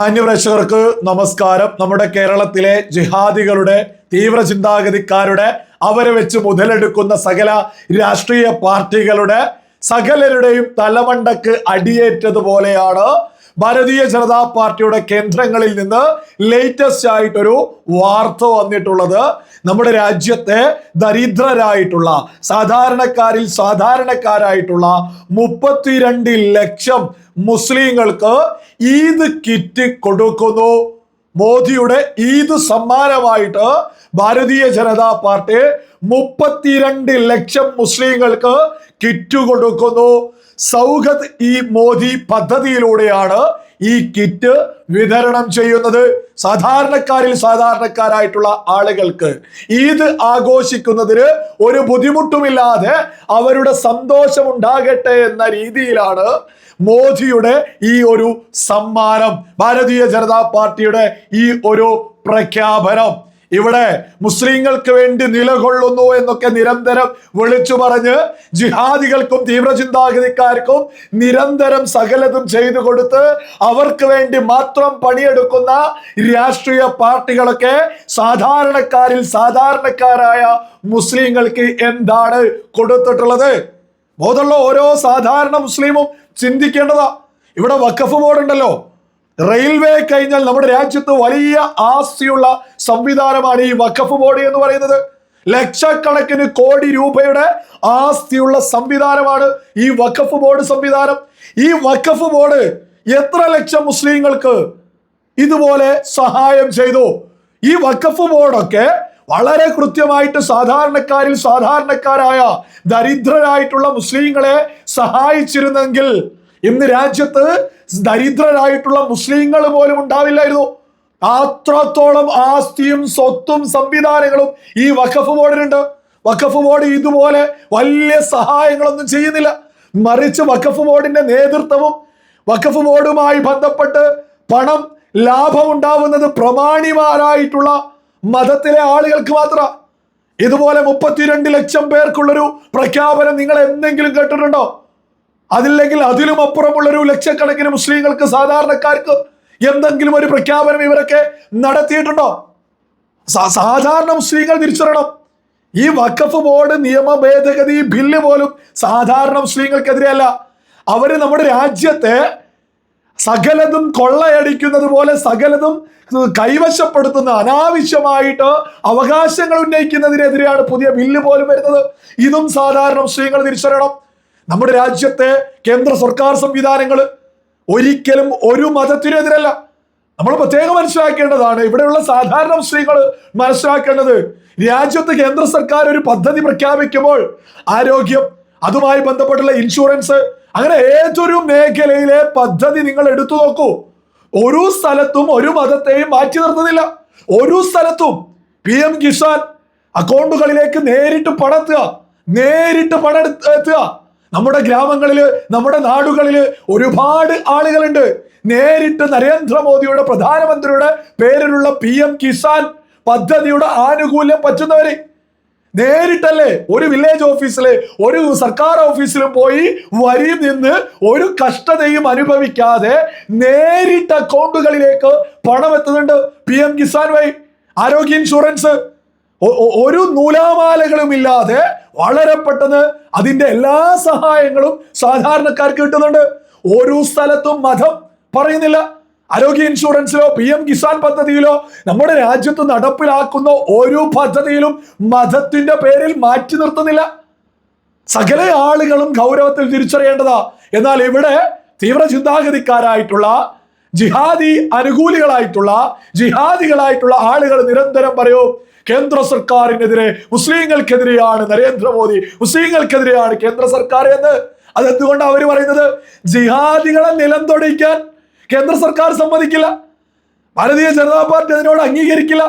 മാന്യപ്രേക്ഷകർക്ക് നമസ്കാരം. നമ്മുടെ കേരളത്തിലെ ജിഹാദികളുടെ തീവ്ര ചിന്താഗതിക്കാരുടെ അവരെ വെച്ച് മുതലെടുക്കുന്ന സകല രാഷ്ട്രീയ പാർട്ടികളുടെ സകലരുടെയും തലമണ്ടക്ക് അടിയേറ്റതുപോലെയാണ് ഭാരതീയ ജനതാ പാർട്ടിയുടെ കേന്ദ്രങ്ങളിൽ നിന്ന് ലേറ്റസ്റ്റ് ആയിട്ടൊരു വാർത്ത വന്നിട്ടുള്ളത് നമ്മുടെ രാജ്യത്തെ ദരിദ്രരായിട്ടുള്ള സാധാരണക്കാരിൽ സാധാരണക്കാരായിട്ടുള്ള മുപ്പത്തിരണ്ട് ലക്ഷം മുസ്ലിങ്ങൾക്ക് ഈദ് കിറ്റ് കൊടുക്കുന്നു. മോദിയുടെ ഈദ് സമ്മാനമായിട്ട് ഭാരതീയ ജനതാ പാർട്ടി മുപ്പത്തിരണ്ട് ലക്ഷം മുസ്ലിങ്ങൾക്ക് കിറ്റ് കൊടുക്കുന്നു. സൗഗത് ഈ മോദി പദ്ധതിയിലൂടെയാണ് ഈ കിറ്റ് വിതരണം ചെയ്യുന്നത്. സാധാരണക്കാരിൽ സാധാരണക്കാരായിട്ടുള്ള ആളുകൾക്ക് ഈദ് ആഘോഷിക്കുന്നതിന് ഒരു ബുദ്ധിമുട്ടുമില്ലാതെ അവരുടെ സന്തോഷം ഉണ്ടാകട്ടെ എന്ന രീതിയിലാണ് മോദിയുടെ ഈ ഒരു സമ്മാനം ഭാരതീയ ജനതാ പാർട്ടിയുടെ ഈ ഒരു പ്രഖ്യാപനം. ഇവിടെ മുസ്ലിങ്ങൾക്ക് വേണ്ടി നിലകൊള്ളുന്നു എന്നൊക്കെ നിരന്തരം വിളിച്ചു പറഞ്ഞ് ജിഹാദികൾക്കും തീവ്രചിന്താഗതിക്കാർക്കും നിരന്തരം സകലതും ചെയ്തു കൊടുത്ത് അവർക്ക് വേണ്ടി മാത്രം പണിയെടുക്കുന്ന രാഷ്ട്രീയ പാർട്ടികളൊക്കെ സാധാരണക്കാരിൽ സാധാരണക്കാരായ മുസ്ലിങ്ങൾക്ക് എന്താണ് കൊടുത്തിട്ടുള്ളത്? ബോധമുള്ള ഓരോ സാധാരണ മുസ്ലിമും ചിന്തിക്കേണ്ടതാ. ഇവിടെ വഖഫ് ബോർഡ് ഉണ്ടല്ലോ റെയിൽവേ കഴിഞ്ഞാൽ നമ്മുടെ രാജ്യത്ത് വലിയ ആസ്തിയുള്ള സംവിധാനമാണ് ഈ വഖഫ് ബോർഡ് എന്ന് പറയുന്നത്. ലക്ഷക്കണക്കിന് കോടി രൂപയുടെ ആസ്തിയുള്ള സംവിധാനമാണ് ഈ വഖഫ് ബോർഡ് സംവിധാനം. ഈ വഖഫ് ബോർഡ് എത്ര ലക്ഷം മുസ്ലിങ്ങൾക്ക് ഇതുപോലെ സഹായം ചെയ്തു. ഈ വഖഫ് ബോർഡൊക്കെ വളരെ കൃത്യമായിട്ട് സാധാരണക്കാരിൽ സാധാരണക്കാരായ ദരിദ്രരായിട്ടുള്ള മുസ്ലിങ്ങളെ സഹായിച്ചിരുന്നെങ്കിൽ ഇന്ന് രാജ്യത്ത് ദരിദ്രരായിട്ടുള്ള മുസ്ലിങ്ങൾ പോലും ഉണ്ടാവില്ലായിരുന്നു. അത്രത്തോളം ആസ്തിയും സ്വത്തും സംവിധാനങ്ങളും ഈ വഖഫ് ബോർഡിനുണ്ട്. വഖഫ് ബോർഡ് ഇതുപോലെ വലിയ സഹായങ്ങളൊന്നും ചെയ്യുന്നില്ല. മറിച്ച് വഖഫ് ബോർഡിന്റെ നേതൃത്വവും വഖഫ് ബോർഡുമായി ബന്ധപ്പെട്ട് പണം ലാഭം ഉണ്ടാവുന്നത് പ്രമാണിമാരായിട്ടുള്ള മതത്തിലെ ആളുകൾക്ക് മാത്ര. ഇതുപോലെ മുപ്പത്തിരണ്ട് ലക്ഷം പേർക്കുള്ളൊരു പ്രഖ്യാപനം നിങ്ങൾ എന്തെങ്കിലും കേട്ടിട്ടുണ്ടോ? അതില്ലെങ്കിൽ അതിലും അപ്പുറമുള്ളൊരു ലക്ഷക്കണക്കിന് മുസ്ലിങ്ങൾക്ക് സാധാരണക്കാർക്ക് എന്തെങ്കിലും ഒരു പ്രഖ്യാപനം ഇവരൊക്കെ നടത്തിയിട്ടുണ്ടോ? സാധാരണ മുസ്ലിങ്ങൾ തിരിച്ചറിയണം. ഈ വഖഫ് ബോർഡ് നിയമ ഭേദഗതി ബില്ല് പോലും സാധാരണ മുസ്ലിങ്ങൾക്കെതിരെയല്ല അവർ നമ്മുടെ രാജ്യത്തെ സകലതും കൊള്ളയടിക്കുന്നത് പോലെ സകലതും കൈവശപ്പെടുത്തുന്ന അനാവശ്യമായിട്ട് അവകാശങ്ങൾ ഉന്നയിക്കുന്നതിനെതിരെയാണ് പുതിയ ബില്ല് പോലും വരുന്നത്. ഇതും സാധാരണ മുസ്ലിങ്ങൾ തിരിച്ചറിയണം. നമ്മുടെ രാജ്യത്തെ കേന്ദ്ര സർക്കാർ സംവിധാനങ്ങൾ ഒരിക്കലും ഒരു മതത്തിനെതിരല്ല. നമ്മൾ പ്രത്യേകം മനസ്സിലാക്കേണ്ടതാണ് ഇവിടെയുള്ള സാധാരണ മുസ്ലിങ്ങൾ മനസ്സിലാക്കേണ്ടത് രാജ്യത്ത് കേന്ദ്ര സർക്കാർ ഒരു പദ്ധതി പ്രഖ്യാപിക്കുമ്പോൾ ആരോഗ്യം അതുമായി ബന്ധപ്പെട്ടുള്ള ഇൻഷുറൻസ് അങ്ങനെ ഏതൊരു മേഖലയിലെ പദ്ധതി നിങ്ങൾ എടുത്തു നോക്കൂ. ഒരു സ്ഥലത്തും ഒരു മതത്തെയും മാറ്റി നിർത്തുന്നില്ല. ഒരു സ്ഥലത്തും പി എം കിസാൻ അക്കൗണ്ടുകളിലേക്ക് നേരിട്ട് പണത്തുക നേരിട്ട് പണം എത്തുക. നമ്മുടെ ഗ്രാമങ്ങളിൽ നമ്മുടെ നാടുകളിൽ ഒരുപാട് ആളുകളുണ്ട്. നേരിട്ട് നരേന്ദ്രമോദിയുടെ പ്രധാനമന്ത്രിയുടെ പേരിലുള്ള പി എം കിസാൻ പദ്ധതിയുടെ ആനുകൂല്യം പറ്റുന്നവര്. നേരിട്ടല്ലേ ഒരു വില്ലേജ് ഓഫീസിൽ ഒരു സർക്കാർ ഓഫീസിലും പോയി വരി നിന്ന് ഒരു കഷ്ടതയും അനുഭവിക്കാതെ നേരിട്ട് അക്കൗണ്ടുകളിലേക്ക് പണം എത്തുന്നുണ്ട്. പി എം കിസാൻ വൈ ആരോഗ്യ ഇൻഷുറൻസ് ഒരു നൂലാമാലകളും ഇല്ലാതെ വളരെ പെട്ടെന്ന് അതിന്റെ എല്ലാ സഹായങ്ങളും സാധാരണക്കാർക്ക് കിട്ടുന്നുണ്ട്. ഒരു സ്ഥലത്തും മതം പറയുന്നില്ല. ആരോഗ്യ ഇൻഷുറൻസിലോ പി എം കിസാൻ പദ്ധതിയിലോ നമ്മുടെ രാജ്യത്ത് നടപ്പിലാക്കുന്ന ഒരു പദ്ധതിയിലും മതത്തിന്റെ പേരിൽ മാറ്റി നിർത്തുന്നില്ല. സകല ആളുകളും ഗൗരവത്തിൽ തിരിച്ചറിയേണ്ടതാ. എന്നാൽ ഇവിടെ തീവ്ര ചിന്താഗതിക്കാരായിട്ടുള്ള ജിഹാദി അനുകൂലികളായിട്ടുള്ള ജിഹാദികളായിട്ടുള്ള ആളുകൾ നിരന്തരം പറയൂ കേന്ദ്ര സർക്കാരിനെതിരെ മുസ്ലിങ്ങൾക്കെതിരെയാണ് നരേന്ദ്രമോദി മുസ്ലിങ്ങൾക്കെതിരെയാണ് കേന്ദ്ര സർക്കാർ എന്ന്. അതെന്തുകൊണ്ടാണ് അവർ പറയുന്നത്? ജിഹാദികളെ നിലംതൊടിക്കാൻ കേന്ദ്ര സർക്കാർ സമ്മതിക്കില്ല. ഭാരതീയ ജനതാ പാർട്ടി അതിനോട് അംഗീകരിക്കില്ല.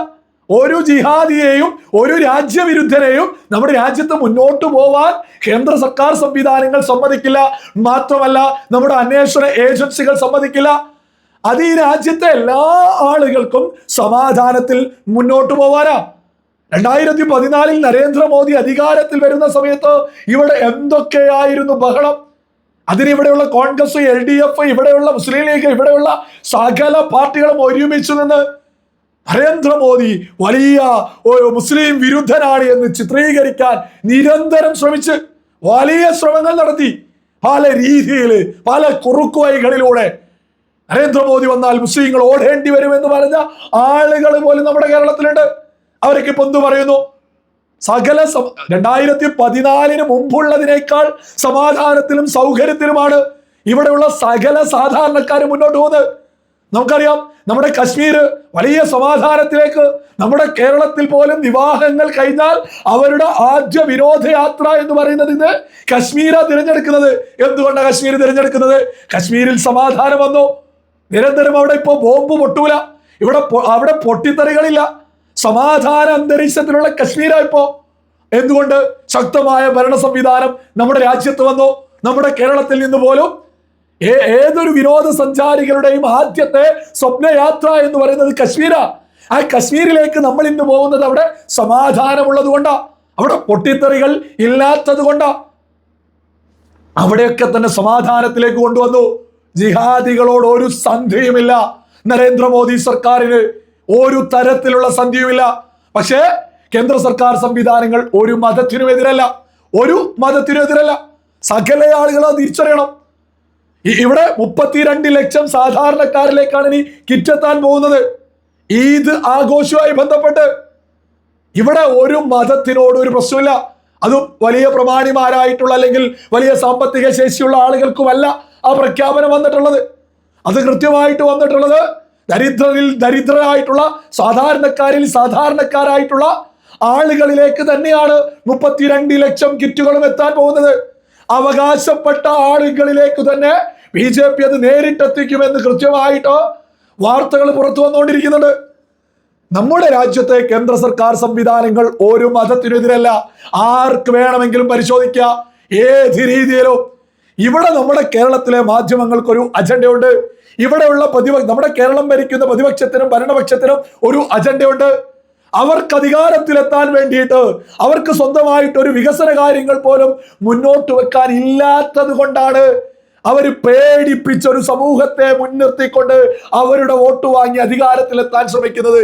ഒരു ജിഹാദിയെയും ഒരു രാജ്യവിരുദ്ധരെയും നമ്മുടെ രാജ്യത്ത് മുന്നോട്ട് പോവാൻ കേന്ദ്ര സർക്കാർ സംവിധാനങ്ങൾ സമ്മതിക്കില്ല. മാത്രമല്ല നമ്മുടെ അന്വേഷണ ഏജൻസികൾ സമ്മതിക്കില്ല. അത് ഈ രാജ്യത്തെ എല്ലാ ആളുകൾക്കും സമാധാനത്തിൽ മുന്നോട്ട് പോവാനാ. രണ്ടായിരത്തി പതിനാലിൽ നരേന്ദ്രമോദി അധികാരത്തിൽ വരുന്ന സമയത്ത് ഇവിടെ എന്തൊക്കെയായിരുന്നു ബഹളം? അതിന് ഇവിടെയുള്ള കോൺഗ്രസ് എൽ ഡി എഫ് ഇവിടെയുള്ള മുസ്ലിം ലീഗ് ഇവിടെയുള്ള സകല പാർട്ടികളും ഒരുമിച്ച് നിന്ന് നരേന്ദ്രമോദി വലിയ ഒരു മുസ്ലിം വിരുദ്ധനാണ് എന്ന് ചിത്രീകരിക്കാൻ നിരന്തരം ശ്രമിച്ച് വലിയ ശ്രമങ്ങൾ നടത്തി. പല രീതിയിൽ പല കുറുക്കുവൈകളിലൂടെ നരേന്ദ്രമോദി വന്നാൽ മുസ്ലിങ്ങൾ ഓടേണ്ടി വരുമെന്ന് പറഞ്ഞ ആളുകൾ പോലും നമ്മുടെ കേരളത്തിലുണ്ട്. അവരൊക്കെ ഇപ്പൊ എന്ത് പറയുന്നു? സകല രണ്ടായിരത്തി പതിനാലിന് മുമ്പുള്ളതിനേക്കാൾ സമാധാനത്തിലും സൗകര്യത്തിലുമാണ് ഇവിടെയുള്ള സകല സാധാരണക്കാർ മുന്നോട്ട് പോകുന്നത്. നമുക്കറിയാം നമ്മുടെ കശ്മീർ വലിയ സമാധാനത്തിലേക്ക് നമ്മുടെ കേരളത്തിൽ പോലും വിവാഹങ്ങൾ കഴിഞ്ഞാൽ അവരുടെ ആദ്യ വിനോദയാത്ര എന്ന് പറയുന്നത് ഇന്ന് കശ്മീര തിരഞ്ഞെടുക്കുന്നത്. എന്തുകൊണ്ടാണ് കശ്മീർ തിരഞ്ഞെടുക്കുന്നത്? കശ്മീരിൽ സമാധാനം വന്നു. നിരന്തരം അവിടെ ഇപ്പോൾ ബോംബ് പൊട്ടൂല. ഇവിടെ അവിടെ പൊട്ടിത്തെറികളില്ല. സമാധാന അന്തരീക്ഷത്തിലുള്ള കശ്മീരാ ഇപ്പോ എന്തുകൊണ്ട് ശക്തമായ ഭരണ സംവിധാനം നമ്മുടെ രാജ്യത്ത് വന്നു? നമ്മുടെ കേരളത്തിൽ നിന്ന് പോലും ഏതൊരു വിനോദസഞ്ചാരികളുടെയും ആദ്യത്തെ സ്വപ്നയാത്ര എന്ന് പറയുന്നത് കശ്മീരാ. ആ കശ്മീരിലേക്ക് നമ്മൾ ഇന്ന് പോകുന്നത് അവിടെ സമാധാനമുള്ളത് കൊണ്ടാ. അവിടെ പൊട്ടിത്തെറികൾ ഇല്ലാത്തത് കൊണ്ടാ. അവിടെയൊക്കെ തന്നെ സമാധാനത്തിലേക്ക് കൊണ്ടുവന്നു. ജിഹാദികളോട് ഒരു സന്ധിയുമില്ല. നരേന്ദ്രമോദി സർക്കാരിന് ഒരു തരത്തിലുള്ള സന്ധിയുമില്ല. പക്ഷേ കേന്ദ്ര സർക്കാർ സംവിധാനങ്ങൾ ഒരു മതത്തിനും എതിരല്ല. ഒരു മതത്തിനും എതിരല്ല. സകല ആളുകൾ അത് തിരിച്ചറിയണം. ഇവിടെ മുപ്പത്തിരണ്ട് ലക്ഷം സാധാരണക്കാരിലേക്കാണ് ഇനി കിറ്റെത്താൻ പോകുന്നത്. ഈദ് ആഘോഷവുമായി ബന്ധപ്പെട്ട്. ഇവിടെ ഒരു മതത്തിനോട് ഒരു പ്രശ്നമില്ല. അതും വലിയ പ്രമാണിമാരായിട്ടുള്ള അല്ലെങ്കിൽ വലിയ സാമ്പത്തിക ശേഷിയുള്ള ആളുകൾക്കുമല്ല ആ പ്രഖ്യാപനം വന്നിട്ടുള്ളത്. അത് കൃത്യമായിട്ട് വന്നിട്ടുള്ളത് ദരിദ്രരിൽ ദരിദ്രരായിട്ടുള്ള സാധാരണക്കാരിൽ സാധാരണക്കാരായിട്ടുള്ള ആളുകളിലേക്ക് തന്നെയാണ് മുപ്പത്തിരണ്ട് ലക്ഷം കിറ്റുകളും എത്താൻ പോകുന്നത്. അവകാശപ്പെട്ട ആളുകളിലേക്ക് തന്നെ ബി ജെ പി അത് നേരിട്ടെത്തിക്കുമെന്ന് കൃത്യമായിട്ടോ വാർത്തകൾ പുറത്തു വന്നുകൊണ്ടിരിക്കുന്നുണ്ട്. നമ്മുടെ രാജ്യത്തെ കേന്ദ്ര സർക്കാർ സംവിധാനങ്ങൾ ഒരു മതത്തിനെതിരല്ല. ആർക്ക് വേണമെങ്കിലും പരിശോധിക്കുക ഏത് രീതിയിലും ഇവിടെ നമ്മുടെ കേരളത്തിലെ മാധ്യമങ്ങൾക്കൊരു അജണ്ടയുണ്ട്. ഇവിടെയുള്ള പ്രതിപക്ഷ നമ്മുടെ കേരളം ഭരിക്കുന്ന പ്രതിപക്ഷത്തിനും ഭരണപക്ഷത്തിനും ഒരു അജണ്ടയുണ്ട്. അവർക്ക് അധികാരത്തിലെത്താൻ വേണ്ടിയിട്ട് അവർക്ക് സ്വന്തമായിട്ട് ഒരു വികസന കാര്യങ്ങൾ പോലും മുന്നോട്ട് വെക്കാൻ ഇല്ലാത്തത് കൊണ്ടാണ് അവർ പേടിപ്പിച്ച ഒരു സമൂഹത്തെ മുൻനിർത്തിക്കൊണ്ട് അവരുടെ വോട്ട് വാങ്ങി അധികാരത്തിലെത്താൻ ശ്രമിക്കുന്നത്.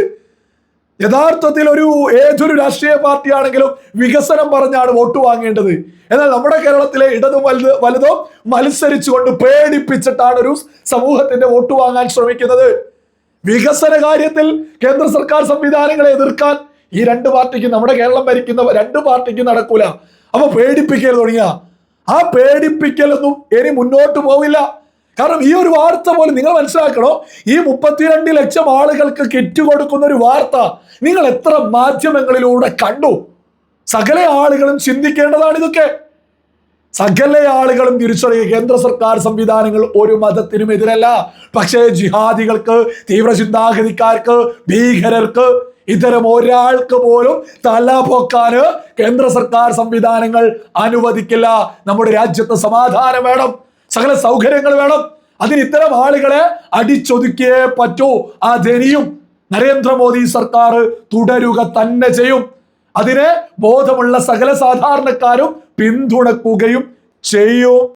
യഥാർത്ഥത്തിൽ ഒരു ഏതൊരു രാഷ്ട്രീയ പാർട്ടിയാണെങ്കിലും വികസനം പറഞ്ഞാണ് വോട്ട് വാങ്ങേണ്ടത്. എന്നാൽ നമ്മുടെ കേരളത്തിലെ ഇടതും വലുത് വലുതും മത്സരിച്ചുകൊണ്ട് പേടിപ്പിച്ചിട്ടാണ് ഒരു സമൂഹത്തിന്റെ വോട്ട് വാങ്ങാൻ ശ്രമിക്കുന്നത്. വികസന കാര്യത്തിൽ കേന്ദ്ര സർക്കാർ സംവിധാനങ്ങളെ എതിർക്കാൻ ഈ രണ്ട് പാർട്ടിക്കും നമ്മുടെ കേരളം ഭരിക്കുന്ന രണ്ട് പാർട്ടിക്ക് നടക്കൂല. അപ്പൊ പേടിപ്പിക്കൽ തുടങ്ങിയ. ആ പേടിപ്പിക്കലൊന്നും ഇനി മുന്നോട്ട് പോവില്ല. കാരണം ഈ ഒരു വാർത്ത പോലും നിങ്ങൾ മനസ്സിലാക്കണോ? ഈ മുപ്പത്തിരണ്ട് ലക്ഷം ആളുകൾക്ക് കിറ്റ് കൊടുക്കുന്ന ഒരു വാർത്ത നിങ്ങൾ എത്ര മാധ്യമങ്ങളിലൂടെ കണ്ടു? സകല ആളുകളും ചിന്തിക്കേണ്ടതാണ് ഇതൊക്കെ. സകല ആളുകളും തിരിച്ചറിയുക. കേന്ദ്ര സർക്കാർ സംവിധാനങ്ങൾ ഒരു മതത്തിനും എതിരല്ല. പക്ഷേ ജിഹാദികൾക്ക് തീവ്ര ചിന്താഗതിക്കാർക്ക് ഭീകരർക്ക് ഇത്തരം ഒരാൾക്ക് പോലും തല പൊക്കാന് കേന്ദ്ര സർക്കാർ സംവിധാനങ്ങൾ അനുവദിക്കില്ല. നമ്മുടെ രാജ്യത്ത് സമാധാനം വേണം. സകല സൗകര്യങ്ങൾ വേണം. അതിന് ഇത്തരം ആളുകളെ അടിച്ചൊതുക്കിയേ പറ്റൂ. ആ ജനിയും നരേന്ദ്രമോദി സർക്കാർ തുടരുക തന്നെ ചെയ്യും. അതിനെ ബോധമുള്ള സകല സാധാരണക്കാരും പിന്തുണക്കുകയും ചെയ്യും.